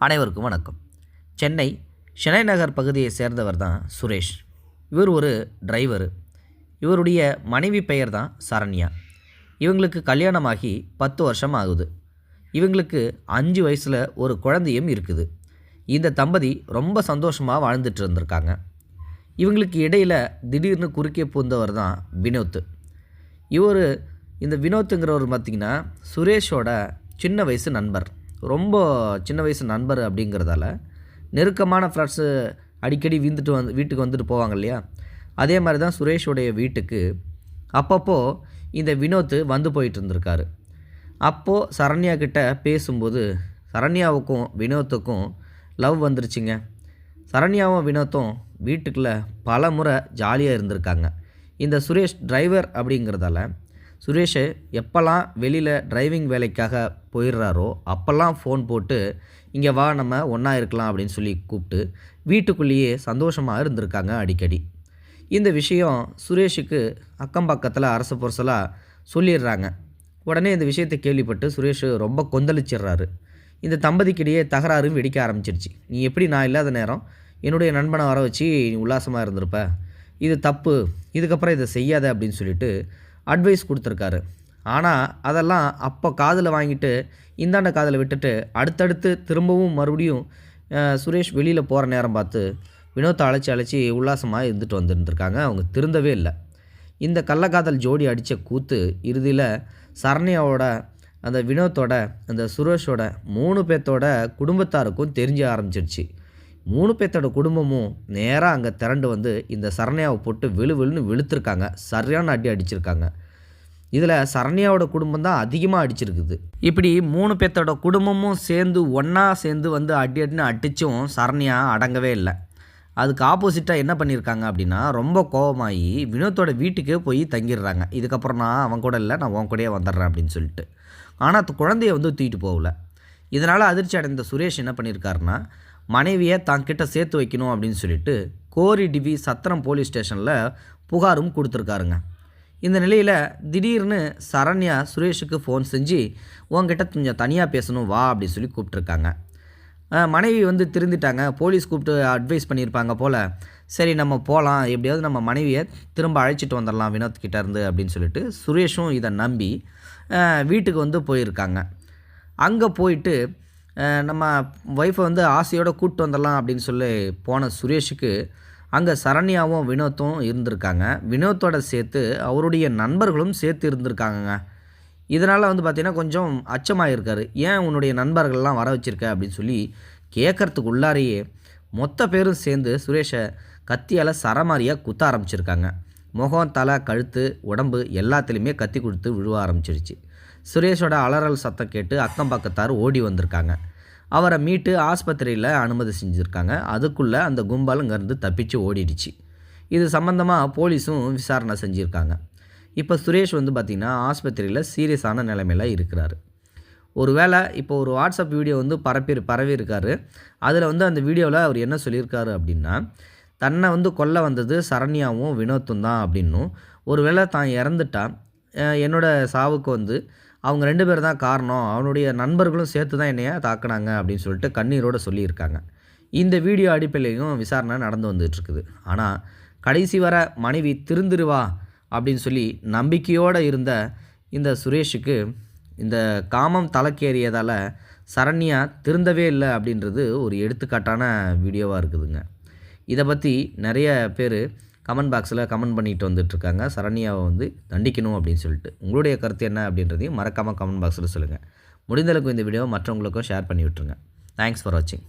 அனைவருக்கும் வணக்கம். சென்னை சென்னை நகர் பகுதியை சேர்ந்தவர் தான் சுரேஷ். இவர் ஒரு டிரைவர். இவருடைய மனைவி பெயர் தான் சரண்யா. இவங்களுக்கு கல்யாணமாகி பத்து வருஷம் ஆகுது. இவங்களுக்கு அஞ்சு வயசில் ஒரு குழந்தையும் இருக்குது. இந்த தம்பதி ரொம்ப சந்தோஷமாக வாழ்ந்துட்டு இருந்திருக்காங்க. இவங்களுக்கு இடையில் திடீர்னு குறுக்கே பூந்தவர் தான் வினோத் இவர் இந்த வினோத்துங்கிறவர் பார்த்திங்கன்னா சுரேஷோட சின்ன வயசு நண்பர். ரொம்ப சின்ன வயசு நண்பர் அப்படிங்கிறதால நெருக்கமான ஃப்ரெண்ட்ஸு அடிக்கடி வீந்துட்டு வந்து வீட்டுக்கு வந்துட்டு போவாங்க இல்லையா? அதே மாதிரி தான் சுரேஷுடைய வீட்டுக்கு அப்பப்போ இந்த வினோத் வந்து போயிட்டு இருந்திருக்காரு. அப்போது சரண்யா கிட்ட பேசும்போது சரண்யாவுக்கும் வினோத்துக்கும் லவ் வந்துருச்சுங்க. சரண்யாவும் வினோத்தும் வீட்டுக்குள்ளே பல முறை ஜாலியாக இருந்திருக்காங்க. இந்த சுரேஷ் டிரைவர் அப்படிங்கிறதால சுரேஷ் எப்போல்லாம் வெளியில் டிரைவிங் வேலைக்காக போயிடுறாரோ அப்போல்லாம் ஃபோன் போட்டு இங்கே வா நம்ம ஒன்றா இருக்கலாம் அப்படின்னு சொல்லி கூப்பிட்டு வீட்டுக்குள்ளேயே சந்தோஷமாக இருந்திருக்காங்க அடிக்கடி. இந்த விஷயம் சுரேஷுக்கு அக்கம் பக்கத்தில் அரசு பொரசலாக சொல்லிடுறாங்க. உடனே இந்த விஷயத்தை கேள்விப்பட்டு சுரேஷ் ரொம்ப கொந்தளிச்சிடுறாரு. இந்த தம்பதிக்கிடையே தகராறும் வெடிக்க ஆரம்பிச்சிருச்சு. நீ எப்படி நான் இல்லாத நேரம்? என்னுடைய நண்பனை வர வச்சு நீ உல்லாசமாக இருந்திருப்ப. இது தப்பு. இதுக்கப்புறம் இதை செய்யாத அப்படின்னு சொல்லிட்டு அட்வைஸ் கொடுத்துருக்காரு. ஆனால் அதெல்லாம் அப்போ காதில் வாங்கிட்டு இந்தாண்ட காதில் விட்டுட்டு அடுத்தடுத்து திரும்பவும் மறுபடியும் சுரேஷ் வெளியில் போகிற நேரம் பார்த்து வினோத்தை அழைச்சி அழைச்சி உல்லாசமாக இருந்துட்டு வந்துருந்துருக்காங்க. அவங்க திருந்தவே இல்லை. இந்த கள்ளக்காதல் ஜோடி அடித்த கூத்து இறுதியில் சரண்யாவோட அந்த வினோத்தோட அந்த சுரேஷோட மூணு பேர்த்தோட குடும்பத்தாருக்கும் தெரிஞ்ச ஆரம்பிச்சிருச்சு. மூணு பேர்த்தோட குடும்பமும் நேராக அங்கே திரண்டு வந்து இந்த சரண்யாவை போட்டு வெளு வெளுன்னு வெளுத்துருக்காங்க சரியான அடி அடிச்சிருக்காங்க. இதில் சரண்யாவோட குடும்பம் தான் அதிகமாக அடிச்சிருக்குது. இப்படி மூணு பேர்த்தோட குடும்பமும் சேர்ந்து ஒன்றா சேர்ந்து வந்து அடி அடின்னு அடித்தும் சரண்யா அடங்கவே இல்லை. அதுக்கு ஆப்போசிட்டாக என்ன பண்ணியிருக்காங்க அப்படின்னா ரொம்ப கோபமாகி வினோத்தோட வீட்டுக்கே போய் தங்கிடுறாங்க. இதுக்கப்புறம் நான் அவன் கூட இல்லை நான் உன் கூடயே வந்துடுறேன் அப்படின்னு சொல்லிட்டு. ஆனால் குழந்தைய வந்து தூக்கிட்டு போகல. இதனால் அதிர்ச்சி அடைந்த சுரேஷ் என்ன பண்ணியிருக்காருன்னா மனைவியை தான்கிட்ட சேர்த்து வைக்கணும் அப்படின்னு சொல்லிட்டு கோரி டிவி சத்திரம் போலீஸ் ஸ்டேஷனில் புகாரும் கொடுத்துருக்காருங்க. இந்த நிலையில் திடீர்னு சரண்யா சுரேஷுக்கு ஃபோன் செஞ்சு உன்கிட்ட கொஞ்சம் தனியாக பேசணும் வா அப்படின்னு சொல்லி கூப்பிட்ருக்காங்க மனைவி வந்து திருந்திட்டாங்க. போலீஸ் கூப்பிட்டு அட்வைஸ் பண்ணியிருப்பாங்க போல் சரி நம்ம போகலாம் எப்படியாவது நம்ம மனைவியை திரும்ப அழைச்சிட்டு வந்துடலாம் வினோத் கிட்ட இருந்து அப்படின்னு சொல்லிட்டு சுரேஷும் இதை நம்பி வீட்டுக்கு வந்து போயிருக்காங்க. அங்கே போயிட்டு நம்ம ஒய்ஃபை வந்து ஆசையோடு கூப்பிட்டு வந்துடலாம் அப்படின்னு சொல்லி போன சுரேஷுக்கு அங்கே சரண்யாவும் வினோத்தும் இருந்திருக்காங்க. வினோத்தோட சேர்த்து அவருடைய நண்பர்களும் சேர்த்து இருந்திருக்காங்கங்க. இதனால் வந்து பார்த்திங்கன்னா கொஞ்சம் அச்சமாகிருக்கார் ஏன் உன்னுடைய நண்பர்கள்லாம் வர வச்சுருக்க? அப்படின்னு சொல்லி கேட்கறதுக்கு உள்ளாரையே மொத்த பேரும் சேர்ந்து சுரேஷை கத்தியால் சரமாரியாக குத்த ஆரம்பிச்சிருக்காங்க. முகம் தலை கழுத்து உடம்பு எல்லாத்துலேயுமே கத்தி கொடுத்து விழுவ ஆரம்பிச்சிருச்சு. சுரேஷோட அலறல் சத்தம் கேட்டு அக்கம் பக்கத்தார் ஓடி வந்திருக்காங்க. அவரை மீட்டு ஆஸ்பத்திரியில் அனுமதி செஞ்சுருக்காங்க. அதுக்குள்ளே அந்த கும்பல் இங்கேருந்து தப்பிச்சு ஓடிடுச்சு. இது சம்மந்தமாக போலீஸும் விசாரணை செஞ்சுருக்காங்க. இப்போ சுரேஷ் வந்து பார்த்திங்கன்னா ஆஸ்பத்திரியில் சீரியஸான நிலைமையில் இருக்கிறாரு. ஒருவேளை இப்போ ஒரு வாட்ஸ்அப் வீடியோ வந்து பரப்பி பரவியிருக்காரு அதில் வந்து அந்த வீடியோவில் அவர் என்ன சொல்லியிருக்காரு அப்படின்னா தன்னை வந்து கொல்ல வந்தது சரண்யாவும் வினோத்தும் தான் அப்படின்னும். ஒருவேளை தான் இறந்துட்டா என்னோடய என்னோட சாவுக்கு வந்து அவங்க ரெண்டு பேர் தான் காரணம். அவனுடைய நண்பர்களும் சேர்த்து தான் என்னைய தாக்குனாங்க அப்படின்னு சொல்லிட்டு கண்ணீரோடு சொல்லியிருக்காங்க. இந்த வீடியோ அடிப்படையிலையும் விசாரணை நடந்து வந்துட்டுருக்குது ஆனால் கடைசி வர மனைவி திருந்துருவா அப்படின்னு சொல்லி நம்பிக்கையோடு இருந்த இந்த சுரேஷுக்கு இந்த காமம் தலைக்கேறியதால் சரண்யா திருந்தவே இல்லை அப்படின்றது ஒரு எடுத்துக்காட்டான வீடியோவாக இருக்குதுங்க. இதை பற்றி நிறைய பேர் கமெண்ட் பாக்ஸில் கமெண்ட் பண்ணிட்டு வந்துட்டுருக்காங்க. சரண்யாவை வந்து தண்டிக்கணும் அப்படின்னு சொல்லிட்டு. உங்களுடைய கருத்து என்ன அப்படின்றதையும் மறக்காமல் கமெண்ட் பாக்ஸில் சொல்லுங்கள் முடிந்தளவுக்கு இந்த வீடியோவை மற்றவங்களுக்கும் ஷேர் பண்ணி விட்டுருங்க. தேங்க்ஸ் ஃபார் வாட்சிங்